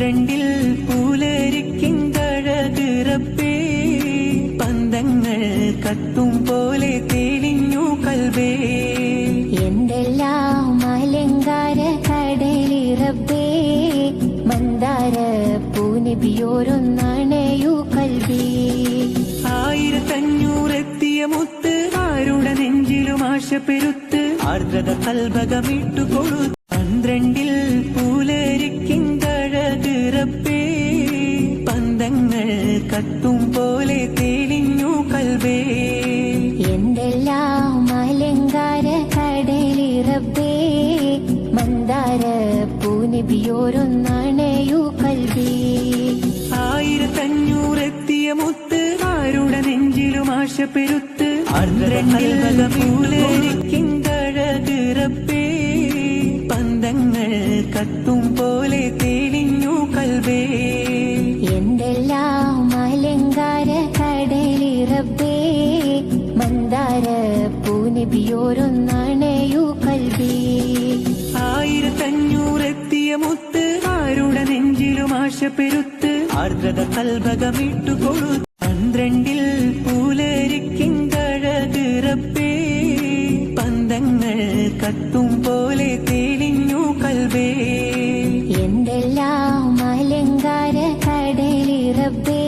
പന്ത്രണ്ടിൽ പൂലരിക്കിന്തഴകിറപ്പേ പന്തങ്ങൾ കത്തും പോലെ തെളിഞ്ഞു കൽവേ. എന്തെല്ലാം അലങ്കാര കടലിറപ്പേ മന്ദാര പൂനിബിയോരൊന്നണയു കൽവേ. ആയിരത്തഞ്ഞൂറെത്തിയ മുത്ത് ആരുടെ നെഞ്ചിലും ആശ പെരുത്ത്. ആർദ്രത കൽഭകമിട്ടു കൊടു പന്ത്രണ്ടിൽ കത്തും പോലെ തെളിഞ്ഞു കൽവേ. എന്തെല്ലാം അലങ്കാര കടലിറബേ മന്ദാര പൂനബിയോരൊന്നണയു കൽവി. ആയിരത്തഞ്ഞൂറെത്തിയ മുത്ത് ആരുടെ നെഞ്ചിലും ആശപ്പെരുത്ത്. പൂലരിക്കിന്തഴകിറപ്പേ പന്തങ്ങൾ കത്തും പൂനിബിയോരൊന്നണയു കൽവി ആയിരത്തഞ്ഞൂറെത്തിയ മുത്ത് ആരുടെ നെഞ്ചിലും ആശ പെരുത്ത് ആർദ്രത കൽഭകമിട്ടു കൊടു പന്ത്രണ്ടിൽ പൂലരിക്കിങ്കഴകിറപ്പേ പന്തങ്ങൾ കത്തും പോലെ തെളിഞ്ഞു കൽവേ എന്തെല്ലാം അലങ്കാര കടലിറപ്പേ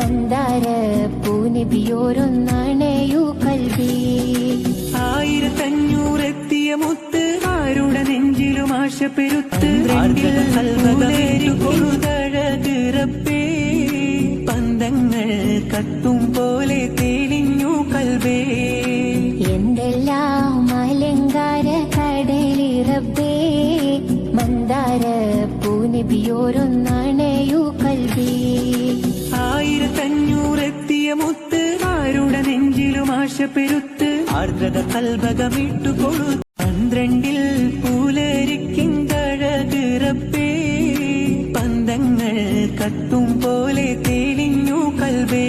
മന്ദാര പൂനിബിയോരൊന്നണയു പെരുത്ത് കൽവകമേറ്റു കൊടുതഴകിറപ്പേ പന്തങ്ങൾ കത്തും പോലെ തെളിഞ്ഞു കൽവേ. എന്തെല്ലാം അലങ്കാര കടലിറബേ മന്ദാര പൂനബിയോരൊന്നണയു കൽവേ. ആയിരത്തഞ്ഞൂറെത്തിയ മുത്ത് ആരുടെ നെഞ്ചിലും ആശ പെരുത്ത് ആർദ്രത കൽഭകമിട്ടു കൊടു പന്ത്രണ്ടിൽ കത്തും പോലെ തെളിഞ്ഞു കൽവേ.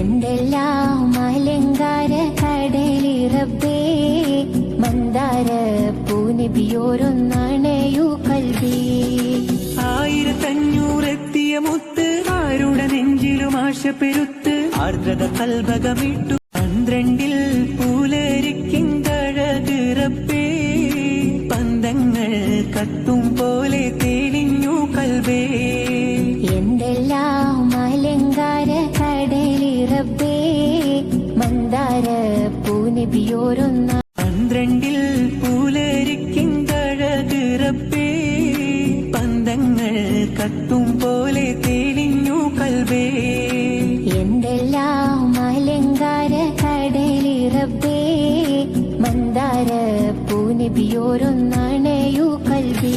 എന്തെല്ലാം അലങ്കാര കടലിറബേ മന്ദാര പൂനിബിയോരൊന്നണയു കൽവേ. ആയിരത്തഞ്ഞൂറെത്തിയ മുത്ത് ആരുടെ നെഞ്ചിലും ആശ പെരുത്ത് ആർദ്രത കൽഭകമിട്ടു പന്ത്രണ്ടിൽ പൂലരിക്കിന്തഴകിറപ്പേ പന്തങ്ങൾ കത്തും പോലെ തെളിഞ്ഞു കൽവേ. പൂനിബിയോരൊന്ന പന്ത്രണ്ടിൽ പൂലരിക്കിന്തഴകിറപ്പേ പന്തങ്ങൾ കത്തും പോലെ തെളിഞ്ഞു കൽവേ. എന്തെല്ലാം അലങ്കാര കടലിറപ്പേ മന്ദാര പൂനബിയോരൊന്നണയു കൽവേ.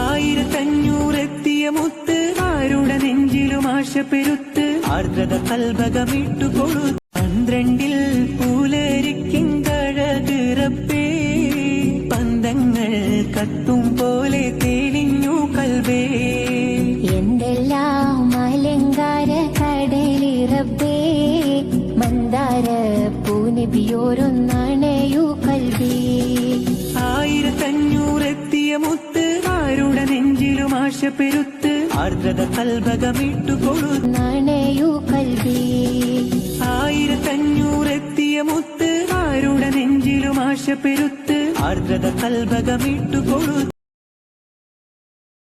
ആയിരത്തഞ്ഞൂറെത്തിയ മുത്ത് ആരുടെ നെഞ്ചിലും ആശ പെരുത്ത്. ആർദ്രത കൽഭകമിട്ടു കൊടു പന്ത്രണ്ടിൽ പൂലരിക്കിന്തഴകിറപ്പേ എന്തെല്ലാം മന്ദാര പൂനിബിയോരൊന്നണയു കൽവി. ആയിരത്തഞ്ഞൂറെത്തിയ മുത്ത് ആരുടെ നെഞ്ചിലും ആശ പെരുത്ത് ആർദ്രത കൽഭകമിട്ടു കൽവി. ആയിരത്തഞ്ഞൂറെത്തിയ മുത്ത് ആരുടെ നെഞ്ചിലും ആശ പെരുത്ത് ആർദ്രത കൽഭകമിട്ടു കൊടു